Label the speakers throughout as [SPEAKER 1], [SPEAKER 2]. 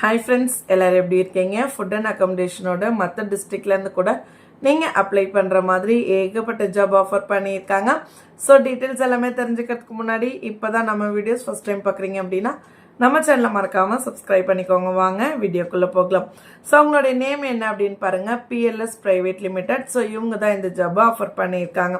[SPEAKER 1] Hi friends எல்லோரும் எப்படி இருக்கீங்க? ஃபுட் அண்ட் அக்காமடேஷனோட மற்ற டிஸ்ட்ரிக்ட்லேருந்து கூட நீங்கள் அப்ளை பண்ணுற மாதிரி ஏகப்பட்ட ஜாப் ஆஃபர் பண்ணியிருக்காங்க. ஸோ டீட்டெயில்ஸ் எல்லாமே தெரிஞ்சுக்கிறதுக்கு முன்னாடி இப்போ தான் நம்ம வீடியோஸ் ஃபஸ்ட் டைம் பார்க்குறீங்க அப்படின்னா நம்ம சேனலை மறக்காமல் சப்ஸ்கிரைப் பண்ணிக்கோங்க. வாங்க வீடியோக்குள்ளே போகலாம். ஸோ அவங்களுடைய நேம் என்ன அப்படின்னு பாருங்கள் பிஎல்எஸ் ப்ரைவேட் லிமிடெட் ஸோ இவங்க தான் இந்த ஜாப் ஆஃபர் பண்ணியிருக்காங்க.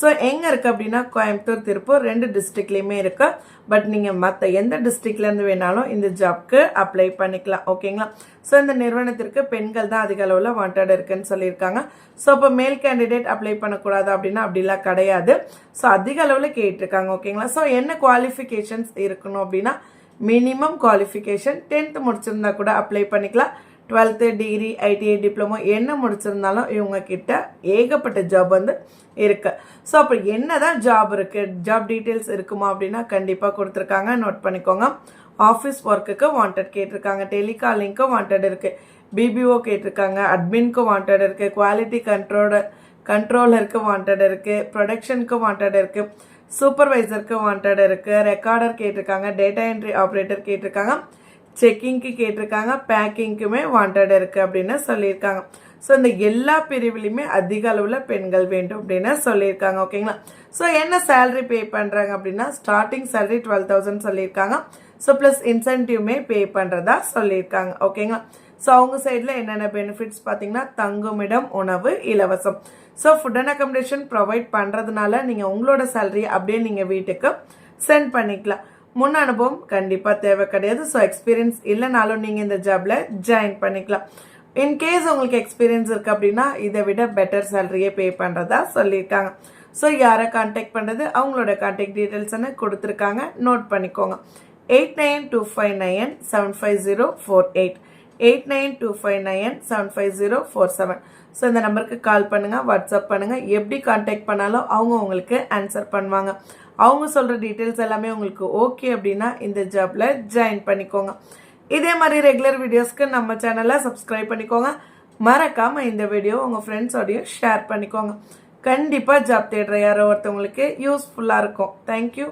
[SPEAKER 1] ஸோ எங்கே இருக்குது அப்படின்னா கோயம்புத்தூர் திருப்பூர் ரெண்டு டிஸ்ட்ரிக்ட்லேயுமே இருக்குது பட் நீங்கள் மற்ற எந்த டிஸ்ட்ரிக்ட்லேருந்து வேணாலும் இந்த ஜாப்க்கு அப்ளை பண்ணிக்கலாம். ஓகேங்களா ஸோ இந்த நிறுவனத்திற்கு பெண்கள் தான் அதிக அளவில் வாண்டட் இருக்குன்னு சொல்லியிருக்காங்க. ஸோ இப்போ மேல் கேண்டிடேட் அப்ளை பண்ணக்கூடாது அப்படின்னா அப்படிலாம் கிடையாது. ஸோ அதிக அளவில் கேட்டிருக்காங்க. ஓகேங்களா ஸோ என்ன குவாலிஃபிகேஷன்ஸ் இருக்கணும் அப்படின்னா மினிமம் குவாலிஃபிகேஷன் டென்த்து முடிச்சிருந்தா கூட அப்ளை பண்ணிக்கலாம். டுவெல்த்து டிகிரி ஐடிஐ டிப்ளமோ என்ன முடிச்சிருந்தாலும் இவங்கக்கிட்ட ஏகப்பட்ட ஜாப் வந்து இருக்குது ஸோ அப்போ என்ன தான் ஜாப் இருக்குது ஜாப் டீட்டெயில்ஸ் இருக்குமா அப்படின்னா கண்டிப்பாக கொடுத்துருக்காங்க. நோட் பண்ணிக்கோங்க. ஆஃபீஸ் ஒர்க்குக்கு வாண்டட் கேட்டிருக்காங்க. டெலிகாலிங்க்கு வாண்டட் இருக்குது பிபிஓ கேட்டிருக்காங்க. அட்மின்க்கு வாண்டட் இருக்குது குவாலிட்டி கண்ட்ரோலர் கண்ட்ரோலருக்கு வாண்டட் இருக்குது ப்ரொடக்ஷனுக்கு வாண்டட் இருக்குது சூப்பர்வைசருக்கு வாண்டட் இருக்குது ரெக்கார்டர் கேட்டிருக்காங்க டேட்டா என்ட்ரி ஆப்ரேட்டர் கேட்டிருக்காங்க செக்கிங்க்கு கேட்டிருக்காங்க பேக்கிங்க்குமே வாண்டட் இருக்குது அப்படின்னு சொல்லியிருக்காங்க. ஸோ இந்த எல்லா பிரிவிலையுமே அதிக அளவில் பெண்கள் வேண்டும் அப்படின்னு சொல்லியிருக்காங்க ஓகேங்களா ஸோ என்ன சேலரி பே பண்ணுறாங்க அப்படின்னா ஸ்டார்டிங் சேலரி டுவெல் தௌசண்ட் சொல்லியிருக்காங்க. ஸோ ப்ளஸ் இன்சென்டிவ்மே பே பண்ணுறதா சொல்லியிருக்காங்க ஓகேங்களா ஸோ அவங்க சைடில் என்னென்ன பெனிஃபிட்ஸ் பார்த்தீங்கன்னா தங்குமிடம் உணவு இலவசம். So food and accommodation provide பண்ணுறதுனால நீங்கள் உங்களோட சேலரி அப்படியே நீங்கள் வீட்டுக்கு சென்ட் பண்ணிக்கலாம். முன் அனுபவம் கண்டிப்பாக தேவை கிடையாது. ஸோ எக்ஸ்பீரியன்ஸ் இல்லைனாலும் நீங்கள் இந்த ஜாபில் ஜாயின் பண்ணிக்கலாம். இன்கேஸ் உங்களுக்கு எக்ஸ்பீரியன்ஸ் இருக்குது அப்படின்னா இதை விட பெட்டர் சேலரியே பே பண்ணுறதா சொல்லியிருக்காங்க. ஸோ யாரை காண்டாக்ட் பண்ணுறது அவங்களோட கான்டாக்ட் டீட்டெயில்ஸ்னு கொடுத்துருக்காங்க? நோட் பண்ணிக்கோங்க. Eight nine two five nine seven five zero four eight eight nine two five nine seven five zero four seven so இந்த நம்பருக்கு கால் பண்ணுங்கள் வாட்ஸ்அப் பண்ணுங்கள் எப்படி காண்டாக்ட் பண்ணாலும் அவங்க உங்களுக்கு ஆன்சர் பண்ணுவாங்க அவங்க சொல்கிற டீட்டெயில்ஸ் எல்லாமே உங்களுக்கு ஓகே அப்படின்னா இந்த ஜாப்பில் ஜாயின் பண்ணிக்கோங்க இதே மாதிரி ரெகுலர் வீடியோஸ்க்கு நம்ம சேனலை சப்ஸ்கிரைப் பண்ணிக்கோங்க மறக்காமல் இந்த வீடியோ உங்கள் ஃப்ரெண்ட்ஸோடையும் ஷேர் பண்ணிக்கோங்க கண்டிப்பாக ஜாப் தேடுற யாரோ ஒருத்தவங்களுக்கு யூஸ்ஃபுல்லாக இருக்கும் தேங்க்யூ